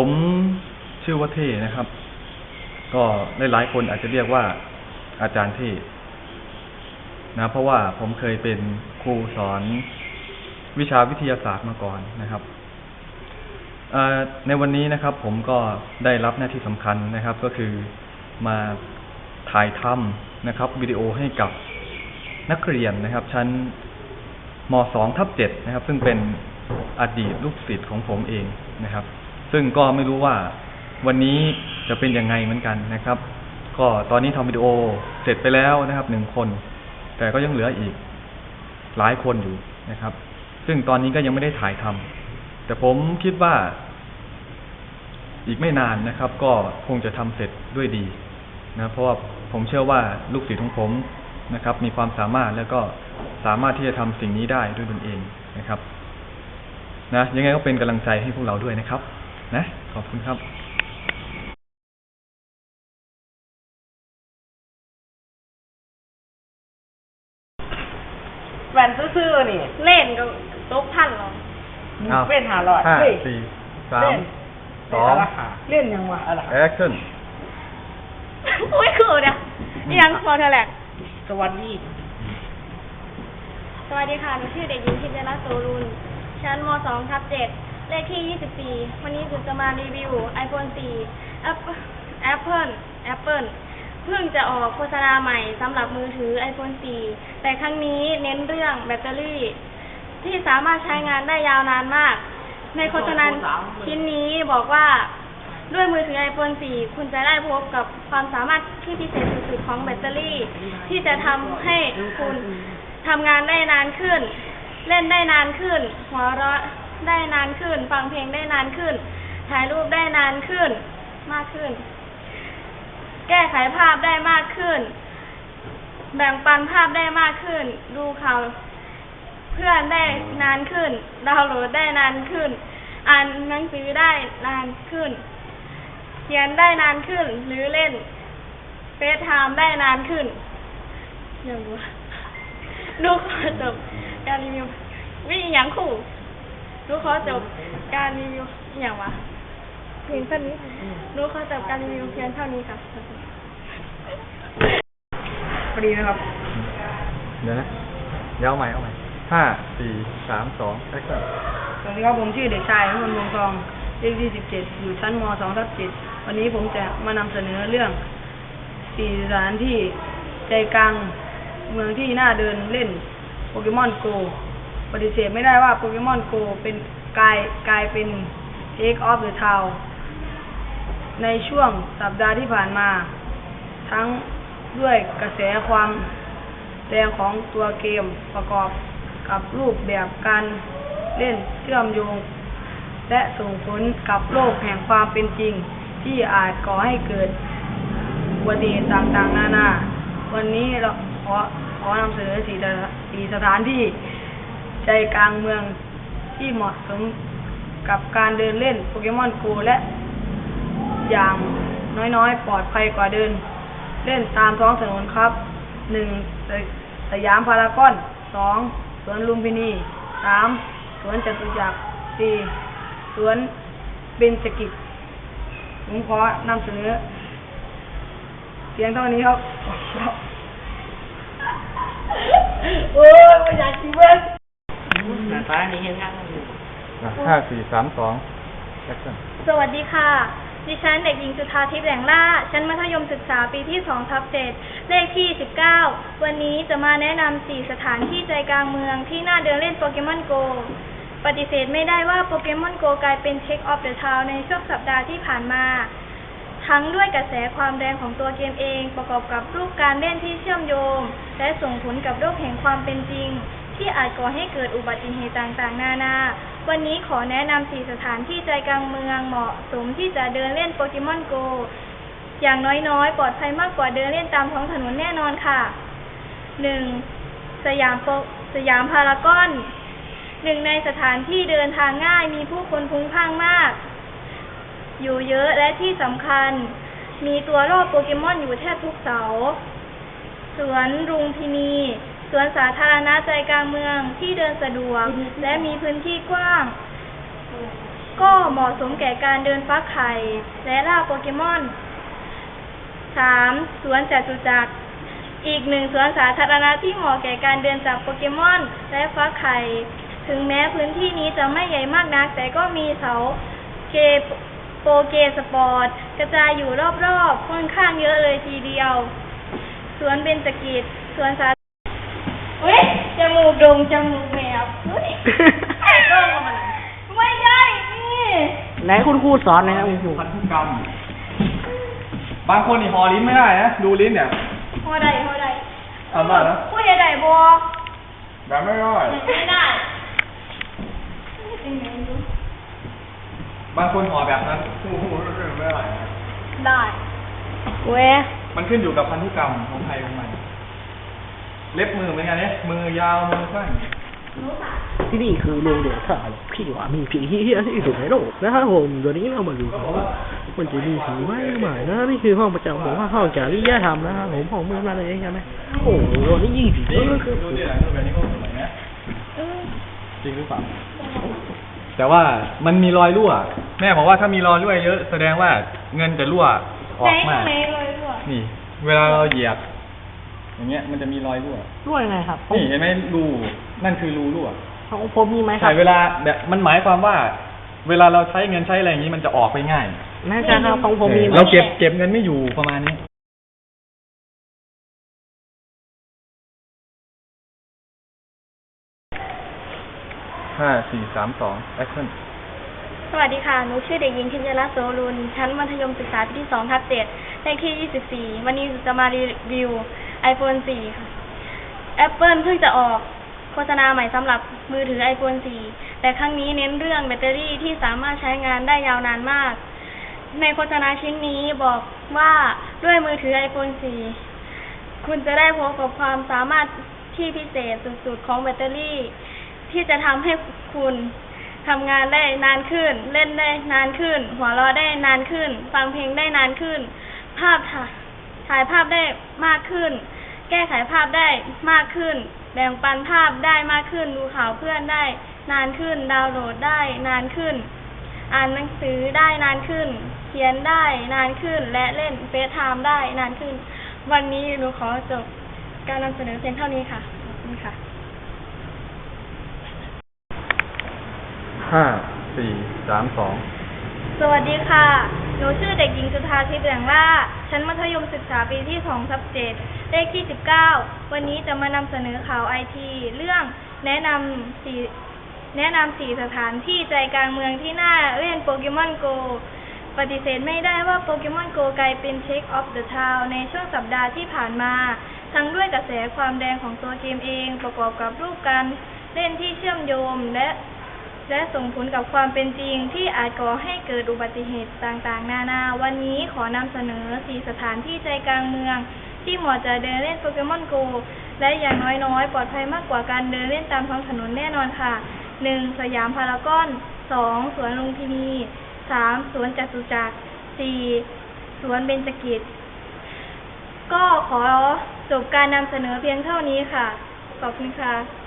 ผมชื่อว่าเท่นะครับ ก็หลายๆคนอาจจะเรียกว่าอาจารย์เท่นะเพราะว่าผมเคยเป็นครูสอนวิชาวิทยาศาสตร์มาก่อนนะครับในวันนี้นะครับ ผมก็ได้รับหน้าที่สำคัญนะครับ ก็คือมาถ่ายทำนะครับ วิดีโอให้กับนักเรียนนะครับ ชั้นม .2 ทับ7นะครับ ซึ่งเป็นอดีตลูกศิษย์ของผมเองนะครับ ซึ่งก็ไม่รู้ว่าวันนี้จะเป็นยังไงเหมือนกันนะครับ ก็ตอนนี้ทำวิดีโอเสร็จไปแล้วนะครับหนึ่งคน แต่ก็ยังเหลืออีกหลายคนอยู่นะครับ ซึ่งตอนนี้ก็ยังไม่ได้ถ่ายทำแต่ผมคิดว่า อีกไม่นานนะครับ ก็คงจะทำเสร็จด้วยดีนะเพราะว่าผมเชื่อว่าลูกศิษย์ของผมนะครับ มีความสามารถแล้วก็สามารถที่จะทำสิ่งนี้ได้ด้วยตนเองนะครับนะยังไงก็เป็นกำลังใจให้พวกเราด้วยนะครับ นะ ขอบคุณครับแหวนซื่อๆนี่ เล่นก็ตกพันหรออ้าวเป็นหาลอยห้าเฮ้ยสี่สาเล่มนสองเล่นราคาเล่นยังวะอะไรแอคชั่นอุ้ยคือเนี่ยยังพอเธอแหละสวัสดี สวัสดีค่ะ หนูชื่อเด็กหญิงพิมพ์รัตน์โสรุนชั้นม .2 ทับ7 เลขที่ 24 วันนี้หนูจะมารีวิว iPhone 4 Apple Apple Apple เพิ่งจะออกโฆษณาใหม่สำหรับมือถือ iPhone 4 แต่ครั้งนี้เน้นเรื่องแบตเตอรี่ ที่สามารถใช้งานได้ยาวนานมาก ในโฆษณาชิ้นนี้บอกว่าด้วยมือถือ iPhone 4 คุณจะได้พบกับความสามารถที่พิเศษสุดๆของแบตเตอรี่ ที่จะทำให้คุณทำงานได้นานขึ้น เล่นได้นานขึ้น หัวเราะ ได้นานขึ้น ฟังเพลงได้นานขึ้น ถ่ายรูปได้นานขึ้น มากขึ้น แก้ไขภาพได้มากขึ้น แบ่งปันภาพได้มากขึ้น ดูข่าวเพื่อนได้นานขึ้น ดาวน์โหลดได้นานขึ้น อ่านหนังสือได้นานขึ้น เขียนได้นานขึ้น หรือเล่นเฟซไทม์ได้นานขึ้นอย่างวะดูขอจบการรีวิววิอย่างคู่ ดูขอจบการรีวิวอหย่างวะเพียงเท่านี้ดูขอจบการรีวิวเพียงเท่านี้ค่ะพอดีนะครับเดี๋ยวนะเดี๋ยวเอาใหม่เอาใหม่ห้าสี่สามสองแอคชั่นสวัสดีครับผมชื่อเด็กชายพมลวงทองเลขที่สิบเจ็ดอยู่ชั้นมสองทับเจ็ดวันนี้ผมจะมานำเสนอเรื่องสี่สถานที่ใจกลางเมืองที่น่าเดินเล่นโปเกมอนโก ปฏิเสธไม่ได้ว่าโปเกมอนโกเป็นกลายกลายเป็น Take of the Town ในช่วงสัปดาห์ที่ผ่านมา ทั้งด้วยกระแสความแรงของตัวเกมประกอบกับรูปแบบการเล่นเชื่อมโยง และส่งผลกับโลกแห่งความเป็นจริง ที่อาจก่อให้เกิดอุบัติเหตุต่างๆ นานา วันนี้เราขอขอนำเสนอสี่สถาสี่สถานที่ ใจกลางเมืองที่เหมาะสมกับการเดินเล่นโปเกมอนโกและ อย่างน้อยๆ ปลอดภัยกว่าเดิน เล่นตามท้องถนนครับ หนึ่งสยามพารากอนสองสวนลุมพินีสามสวนจตุจักรสี่สวนเบญจกิจผมขอนำเสนอเพียงเท่านี้ครับ โอ้ยอยากกินเว้ย อะห้าสี่สามสองแอคชั่นสวัสดีค่ะ ดิฉันเด็กหญิงจุธาทิพย์แหลงล่า ชั้นมัธยมศึกษาปีที่2ทับ7เลขที่19วันนี้จะมาแนะนำ4สถานที่ใจกลางเมืองที่น่าเดินเล่นโปเกมอนโก ปฏิเสธไม่ได้ว่าโปเกมอนโกกลายเป็นเทคออฟเดอะทาวในช่วงสัปดาห์ที่ผ่านมา ทั้งด้วยกระแสความแรงของตัวเกมเอง ประกอบกับรูปการเล่นที่เชื่อมโยง และส่งผลกับโลกแห่งความเป็นจริง ที่อาจก่อให้เกิดอุบัติเหตุต่างๆ นานา วันนี้ขอแนะนำสี่สถานที่ใจกลางเมืองเหมาะสมที่จะเดินเล่นโปเกมอนโก อย่างน้อยๆ ปลอดภัยมากกว่าเดินเล่นตามท้องถนนแน่นอนค่ะหนึ่งสยามโปสยามพารากอนหนึ่งในสถานที่เดินทางง่ายมีผู้คนพลุงพล่านมาก อยู่เยอะและที่สำคัญ มีตัวรอบโปเกมอนอยู่แทบทุกเสา สวนรุงพินี สวนสาธารณะใจกลางเมืองที่เดินสะดวก และมีพื้นที่กว้าง ก็เหมาะสมแก่การเดินฟักไข่ และล่าโปเกมอนสามสวนจตุจักรอีกหนึ่งสวนสาธารณะที่เหมาะแก่การเดินจับโปเกมอน และฟักไข่ ถึงแม้พื้นที่นี้จะไม่ใหญ่มากนัก แต่ก็มีเสาเกโปเกสปอร์ต กระจายอยู่รอบๆ ค่อนข้างเยอะเลยทีเดียว สวนเบญจกิจสวนสา จมูกโดงจมูกแมวเฮ้ยไอ้กล้องมันไม่ใช่นี่ไหนคุณครูสอนหนะครับคุณครูพันธุกรรม บางคนนี่หอลิ้นไม่ได้นะ ดูลิ้นเนี่ยหัวใดหัวใดทำได้นะพูดใดบอแบบไม่ได้ไม่ได้ บางคนหอแบบนั้นโอ้โหไม่ได้นะได้เว้ยมันขึ้นอยู่กับพันธุกรรมของใครของมัน เล็บมือเหมือนกันเนี่ยมือยาวมือสั้นที่นี่คือโรงเรียนข่าวพี่ว่ามีผีเฮียที่สุดในโลกนะครับผมตัวนี้เรามาดูกันว่ามันจะมีผีไหมหมนะนี่คือห้องประจำผมว่าห้องจริยธรรมนะครับผมห้องมือมาเลยใช่ไหมโอ้โหวันนี้ยิ่งผีเยอะคือเกินดูดิหลังแบบนี้ก็สวยนะจริงหรือเปล่าแต่ว่ามันมีรอยรั่ว แม่บอกว่าถ้ามีรอยรั่วเยอะ แสดงว่าเงินจะรั่วออกมากเนี่ เวลาเราเหยียบ อย่างเงี้ยมันจะมีรอยรั่วด้วยไงครับนี่เห็นไหมรูนั่นคือรูรั่วของผมมีไหมครัใช่บเวลาแบบมันหมายความว่า เวลาเราใช้เงินใช้อะไรอย่างนี้มันจะออกไปง่ายแน่ใจครับของผมมีไหมเราเก็บเก็บเงินไม่อยู่ประมาณนี้ห้าสี่สามสองแอคชั่นสวัสดีค่ะ หนูชื่อเด็กหญิงพิญญารัตน์โสรุน ชั้นมัธยมศึกษาปีที่สองทับเจ็ดเลขที่ยี่สิบสี่ วันนี้จะมารีวิว iPhone 4 ค่ะ Apple เพิ่งจะออกโฆษณาใหม่สำหรับมือถือ iPhone 4 แต่ครั้งนี้เน้นเรื่องแบตเตอรี่ที่สามารถใช้งานได้ยาวนานมาก ในโฆษณาชิ้นนี้บอกว่าด้วยมือถือ iPhone 4 คุณจะได้พบกับความสามารถที่พิเศษสุดๆของแบตเตอรี่ ที่จะทำให้คุณทำงานได้นานขึ้น เล่นได้นานขึ้น หัวเราะได้นานขึ้น ฟังเพลงได้นานขึ้น ภาพถ่าย ถ่ายภาพได้มากขึ้น แก้ไขภาพได้มากขึ้น แบ่งปันภาพได้มากขึ้น ดูข่าวเพื่อนได้นานขึ้น ดาวน์โหลดได้นานขึ้น อ่านหนังสือได้นานขึ้น เขียนได้นานขึ้น และเล่นเฟซไทม์ได้นานขึ้น วันนี้หนูขอจบการนำเสนอเพียงเท่านี้ค่ะ ขอบคุณค่ะห้าสี่สามสอง สวัสดีค่ะ หนูชื่อเด็กหญิงจุธาทิพย์แหลงล่า ชั้นมัธยมศึกษาปีที่2ทับ7เลขที่19วันนี้จะมานำเสนอข่าวไอทีเรื่องแนะนำสี่แนะนำสี่สถานที่ใจกลางเมืองที่น่าเล่นโปเกมอนโก ปฏิเสธไม่ได้ว่าโปเกมอนโกกลายเป็นเช็คออฟเดอะทาวในช่วงสัปดาห์ที่ผ่านมา ทั้งด้วยกระแสความแรงของตัวเกมเองประกอบกับรูปการเล่นที่เชื่อมโยงและ และส่งผลกับความเป็นจริงที่อาจก่อให้เกิดอุบัติเหตุต่างๆ นานา วันนี้ขอนำเสนอ 4 สถานที่ใจกลางเมือง ที่เหมาะจะเดินเล่นโปเกมอนโก และอย่างน้อยๆ ปลอดภัยมากกว่าการเดินเล่นตามท้องถนนแน่นอนค่ะ 1. สยามพารากอน 2. สวนลุมพินี 3. สวนจตุจักร 4. สวนเบญจกิจ ก็ขอจบการนำเสนอเพียงเท่านี้ค่ะ ขอบคุณค่ะ